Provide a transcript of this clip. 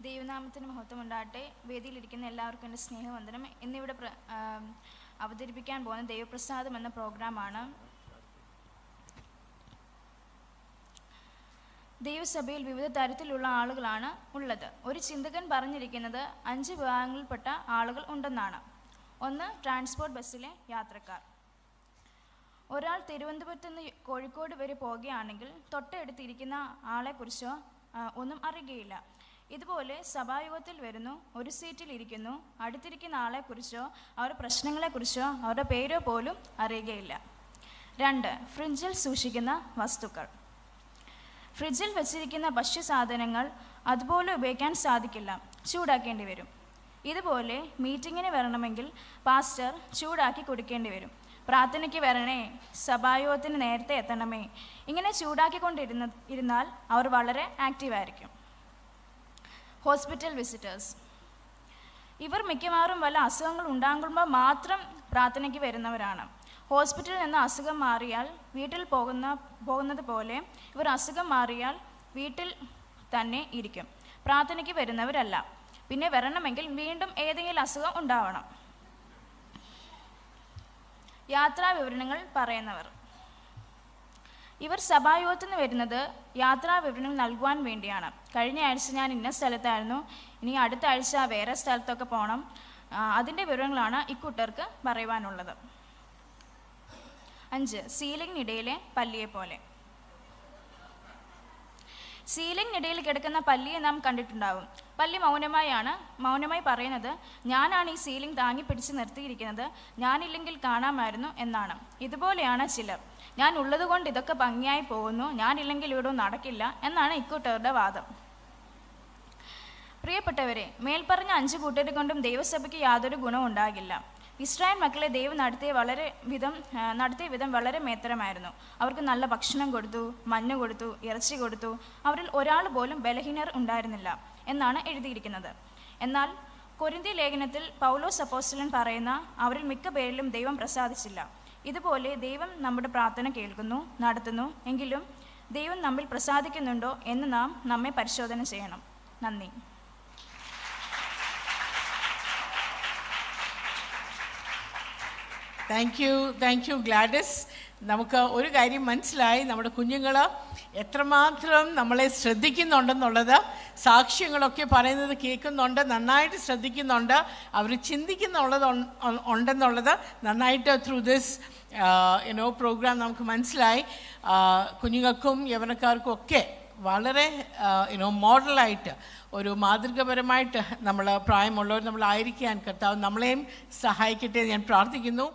ദൈവനാമത്തിന് മഹത്വം ഉണ്ടാകട്ടെ വേദിയിലിരിക്കുന്ന എല്ലാവർക്കും എന്റെ സ്നേഹവന്ദനം. ഇന്നിവിടെ പ്ര- അവതരിപ്പിക്കാൻ പോകുന്ന ദൈവപ്രസാദം എന്ന പ്രോഗ്രാമാണ്. ദൈവസഭയിൽ വിവിധ തരത്തിലുള്ള ആളുകളാണ് ഉള്ളത്. ഒരു ചിന്തകൻ പറഞ്ഞിരിക്കുന്നത് അഞ്ച് വിഭാഗങ്ങളിൽപ്പെട്ട ആളുകൾ ഉണ്ടെന്നാണ്. ഒന്ന് ട്രാൻസ്പോർട്ട് ബസ്സിലെ യാത്രക്കാർ. ഒരാൾ തിരുവനന്തപുരത്ത് നിന്ന് കോഴിക്കോട് വരെ പോവുകയാണെങ്കിൽ തൊട്ടടുത്തിരിക്കുന്ന ആളെക്കുറിച്ചോ ഒന്നും അറിയുകയില്ല. ഇതുപോലെ സഭായോഗത്തിൽ വരുന്നു ഒരു സീറ്റിൽ ഇരിക്കുന്നു. അടുത്തിരിക്കുന്ന ആളെക്കുറിച്ചോ അവരുടെ പ്രശ്നങ്ങളെക്കുറിച്ചോ അവരുടെ പേരോ പോലും അറിയുകയില്ല. രണ്ട് ഫ്രിഡ്ജിൽ സൂക്ഷിക്കുന്ന വസ്തുക്കൾ. ഫ്രിഡ്ജിൽ വെച്ചിരിക്കുന്ന ഭക്ഷ്യസാധനങ്ങൾ അതുപോലെ ഉപയോഗിക്കാൻ സാധിക്കില്ല ചൂടാക്കേണ്ടി വരും. ഇതുപോലെ മീറ്റിങ്ങിന് വരണമെങ്കിൽ പാസ്റ്റർ ചൂടാക്കി കൊടുക്കേണ്ടി വരും. പ്രാർത്ഥനയ്ക്ക് വരണേ സഭായോഗത്തിന് നേരത്തെ എത്തണമേ. ഇങ്ങനെ ചൂടാക്കിക്കൊണ്ടിരുന്ന ഇരുന്നാൽ അവർ വളരെ ആക്റ്റീവായിരിക്കും ഹോസ്പിറ്റൽ വിസിറ്റേഴ്സ്. ഇവർ മിക്കവാറും വല്ല അസുഖങ്ങൾ ഉണ്ടാകുമ്പോൾ മാത്രം പ്രാർത്ഥനയ്ക്ക് വരുന്നവരാണ്. ഹോസ്പിറ്റലിൽ നിന്ന് അസുഖം മാറിയാൽ വീട്ടിൽ പോകുന്ന പോകുന്നത് പോലെ ഇവർ അസുഖം മാറിയാൽ വീട്ടിൽ തന്നെ ഇരിക്കും. പ്രാർത്ഥനയ്ക്ക് വരുന്നവരല്ല. പിന്നെ വരണമെങ്കിൽ വീണ്ടും ഏതെങ്കിലും അസുഖം ഉണ്ടാവണം. യാത്രാ വിവരണങ്ങൾ പറയുന്നവർ. ഇവർ സഭായോഗത്തിന് വരുന്നത് യാത്രാ വിവരണങ്ങൾ നൽകുവാൻ വേണ്ടിയാണ്. കഴിഞ്ഞ ആഴ്ച ഞാൻ ഇന്ന സ്ഥലത്തായിരുന്നു. ഇനി അടുത്ത ആഴ്ച വേറെ സ്ഥലത്തൊക്കെ പോകണം അതിന്റെ വിവരങ്ങളാണ് ഇക്കൂട്ടർക്ക് പറയുവാനുള്ളത്. അഞ്ച് സീലിംഗിനിടയിലെ പല്ലിയെ പോലെ സീലിംഗിനിടയിൽ കിടക്കുന്ന പല്ലിയെ നാം കണ്ടിട്ടുണ്ടാവും. പല്ലി മൗനമായാണ് മൗനമായി പറയുന്നത് ഞാനാണ് ഈ സീലിംഗ് താങ്ങി പിടിച്ച് നിർത്തിയിരിക്കുന്നത് ഞാനില്ലെങ്കിൽ കാണാമായിരുന്നു എന്നാണ്. ഇതുപോലെയാണ് ചിലർ. ഞാൻ ഉള്ളതുകൊണ്ട് ഇതൊക്കെ ഭംഗിയായി പോകുന്നു ഞാനില്ലെങ്കിൽ ഇവിടെ നടക്കില്ല എന്നാണ് ഇക്കൂട്ടരുടെ വാദം. പ്രിയപ്പെട്ടവരെ മേൽപ്പറഞ്ഞ അഞ്ച് കൂട്ടരെ കൊണ്ടും ദൈവസഭയ്ക്ക് യാതൊരു ഗുണവും ഉണ്ടാകില്ല. ഇസ്രായേൽ മക്കളെ ദൈവം നടത്തിയ വളരെ വിധം നടത്തിയ വിധം വളരെ മേത്തരമായിരുന്നു. അവർക്ക് നല്ല ഭക്ഷണം കൊടുത്തു മഞ്ഞ് കൊടുത്തു ഇറച്ചി കൊടുത്തു. അവരിൽ ഒരാൾ പോലും ബലഹീനർ ഉണ്ടായിരുന്നില്ല എന്നാണ് എഴുതിയിരിക്കുന്നത്. എന്നാൽ കൊരിന്തി ലേഖനത്തിൽ പൗലോസ് അപ്പോസ്റ്റലൻ പറയുന്ന അവരിൽ മിക്ക പേരിലും ദൈവം പ്രസാദിച്ചില്ല. ഇതുപോലെ ദൈവം നമ്മുടെ പ്രാർത്ഥന കേൾക്കുന്നു നടത്തുന്നു എങ്കിലും ദൈവം നമ്മിൽ പ്രസാദിക്കുന്നുണ്ടോ എന്ന് നാം നമ്മെ പരിശോധന ചെയ്യണം. നന്ദി. താങ്ക് യു താങ്ക് യു ഗ്ലാഡസ് നമുക്ക് ഒരു കാര്യം മനസ്സിലായി. നമ്മുടെ കുഞ്ഞുങ്ങൾ എത്രമാത്രം നമ്മളെ ശ്രദ്ധിക്കുന്നുണ്ടെന്നുള്ളത് സാക്ഷ്യങ്ങളൊക്കെ പറയുന്നത് കേൾക്കുന്നുണ്ട് നന്നായിട്ട് ശ്രദ്ധിക്കുന്നുണ്ട് അവർ ചിന്തിക്കുന്നുള്ളത് ഉണ്ടെന്നുള്ളത് നന്നായിട്ട് ത്രൂ ദിസ് യുനോ പ്രോഗ്രാം നമുക്ക് മനസ്സിലായി. കുഞ്ഞുങ്ങൾക്കും യവനക്കാർക്കും ഒക്കെ വളരെ യുനോ മോഡലായിട്ട് ഒരു മാതൃകപരമായിട്ട് നമ്മൾ പ്രായമുള്ളവർ നമ്മളായിരിക്കാൻ കർത്താവ് നമ്മളെയും സഹായിക്കട്ടെ ഞാൻ പ്രാർത്ഥിക്കുന്നു.